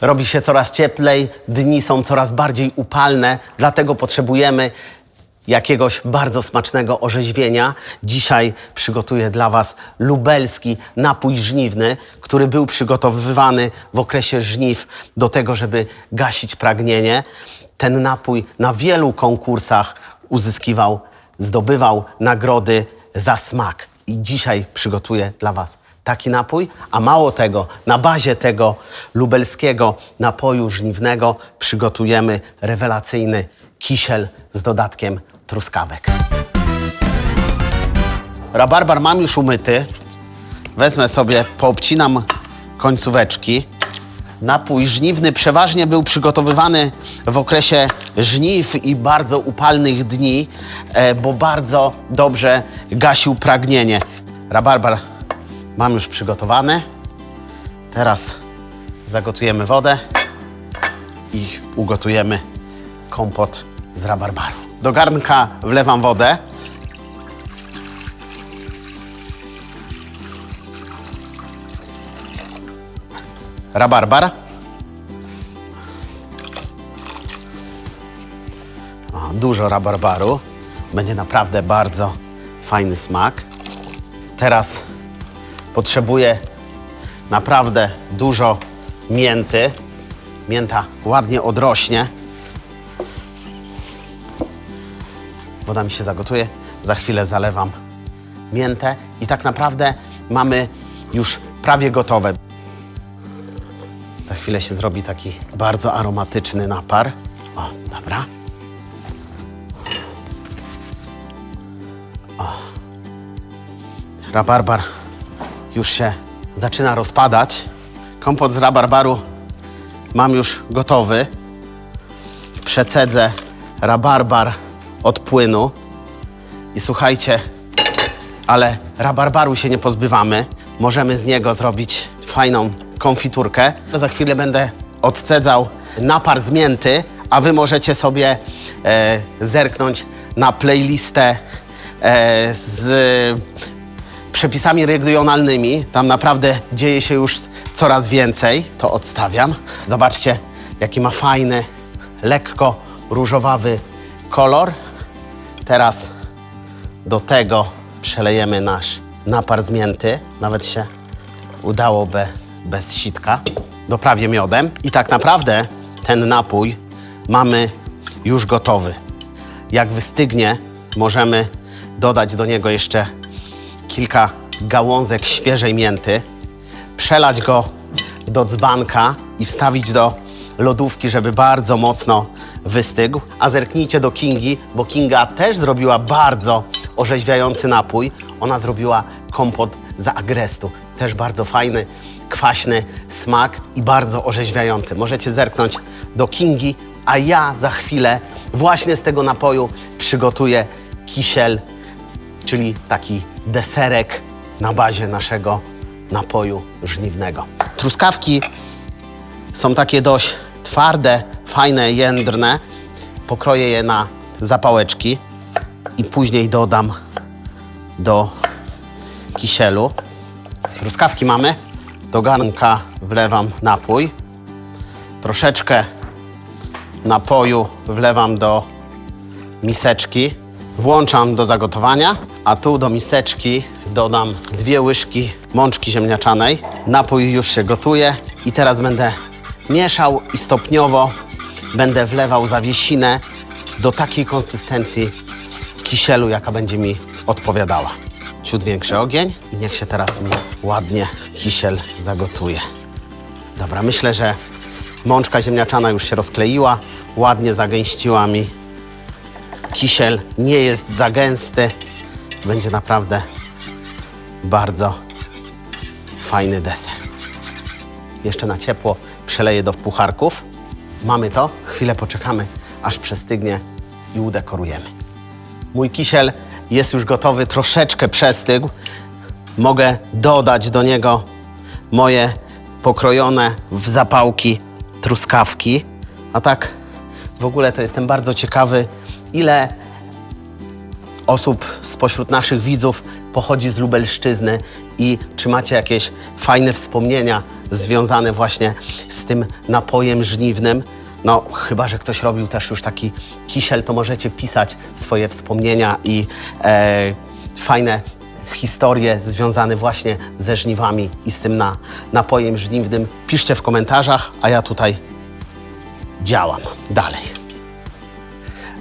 Robi się coraz cieplej, dni są coraz bardziej upalne, dlatego potrzebujemy jakiegoś bardzo smacznego orzeźwienia. Dzisiaj przygotuję dla Was lubelski napój żniwny, który był przygotowywany w okresie żniw do tego, żeby gasić pragnienie. Ten napój na wielu konkursach uzyskiwał, zdobywał nagrody za smak. I dzisiaj przygotuję dla Was taki napój, a mało tego, na bazie tego lubelskiego napoju żniwnego przygotujemy rewelacyjny kisiel z dodatkiem truskawek. Rabarbar mam już umyty. Wezmę sobie, poobcinam końcóweczki. Napój żniwny przeważnie był przygotowywany w okresie żniw i bardzo upalnych dni, e, bo bardzo dobrze gasił pragnienie. Rabarbar mam już przygotowany. Teraz zagotujemy wodę i ugotujemy kompot z rabarbaru. Do garnka wlewam wodę. Rabarbar. O, dużo rabarbaru. Będzie naprawdę bardzo fajny smak. Teraz potrzebuję naprawdę dużo mięty. Mięta ładnie odrośnie. Woda mi się zagotuje. Za chwilę zalewam miętę i tak naprawdę mamy już prawie gotowe. Za chwilę się zrobi taki bardzo aromatyczny napar. O, dobra. O. Rabarbar już się zaczyna rozpadać. Kompot z rabarbaru mam już gotowy. Przecedzę rabarbar od płynu. I słuchajcie, ale rabarbaru się nie pozbywamy. Możemy z niego zrobić fajną konfiturkę. Za chwilę będę odcedzał napar z mięty, a wy możecie sobie e, zerknąć na playlistę e, z przepisami regionalnymi. Tam naprawdę dzieje się już coraz więcej. To odstawiam. Zobaczcie, jaki ma fajny, lekko różowawy kolor. Teraz do tego przelejemy nasz napar z mięty. Nawet się udało bez, bez sitka. Doprawię miodem. I tak naprawdę ten napój mamy już gotowy. Jak wystygnie, możemy dodać do niego jeszcze kilka gałązek świeżej mięty, przelać go do dzbanka i wstawić do lodówki, żeby bardzo mocno wystygł. A zerknijcie do Kingi, bo Kinga też zrobiła bardzo orzeźwiający napój. Ona zrobiła kompot z agrestu. Też bardzo fajny, kwaśny smak i bardzo orzeźwiający. Możecie zerknąć do Kingi, a ja za chwilę właśnie z tego napoju przygotuję kisiel czyli taki deserek na bazie naszego napoju żniwnego. Truskawki są takie dość twarde, fajne, jędrne. Pokroję je na zapałeczki i później dodam do kisielu. Truskawki mamy. Do garnka wlewam napój. Troszeczkę napoju wlewam do miseczki. Włączam do zagotowania, a tu do miseczki dodam dwie łyżki mączki ziemniaczanej. Napój już się gotuje i teraz będę mieszał i stopniowo będę wlewał zawiesinę do takiej konsystencji kisielu, jaka będzie mi odpowiadała. Ciut większy ogień i niech się teraz mi ładnie kisiel zagotuje. Dobra, myślę, że mączka ziemniaczana już się rozkleiła, ładnie zagęściła mi kisiel nie jest za gęsty. Będzie naprawdę bardzo fajny deser. Jeszcze na ciepło przeleję do pucharków. Mamy to, chwilę poczekamy, aż przestygnie i udekorujemy. Mój kisiel jest już gotowy, troszeczkę przestygł. Mogę dodać do niego moje pokrojone w zapałki truskawki. A tak w ogóle to jestem bardzo ciekawy, ile osób spośród naszych widzów pochodzi z Lubelszczyzny i czy macie jakieś fajne wspomnienia związane właśnie z tym napojem żniwnym. No, chyba, że ktoś robił też już taki kisiel, to możecie pisać swoje wspomnienia i e, fajne historie związane właśnie ze żniwami i z tym na, napojem żniwnym. Piszcie w komentarzach, a ja tutaj działam dalej.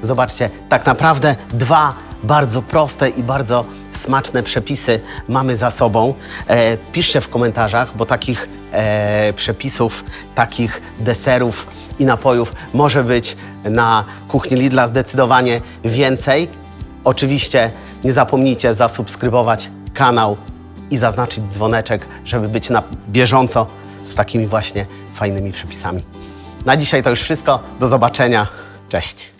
Zobaczcie, tak naprawdę dwa bardzo proste i bardzo smaczne przepisy mamy za sobą. E, piszcie w komentarzach, bo takich e, przepisów, takich deserów i napojów może być na kuchni Lidla zdecydowanie więcej. Oczywiście nie zapomnijcie zasubskrybować kanał i zaznaczyć dzwoneczek, żeby być na bieżąco z takimi właśnie fajnymi przepisami. Na dzisiaj to już wszystko. Do zobaczenia. Cześć.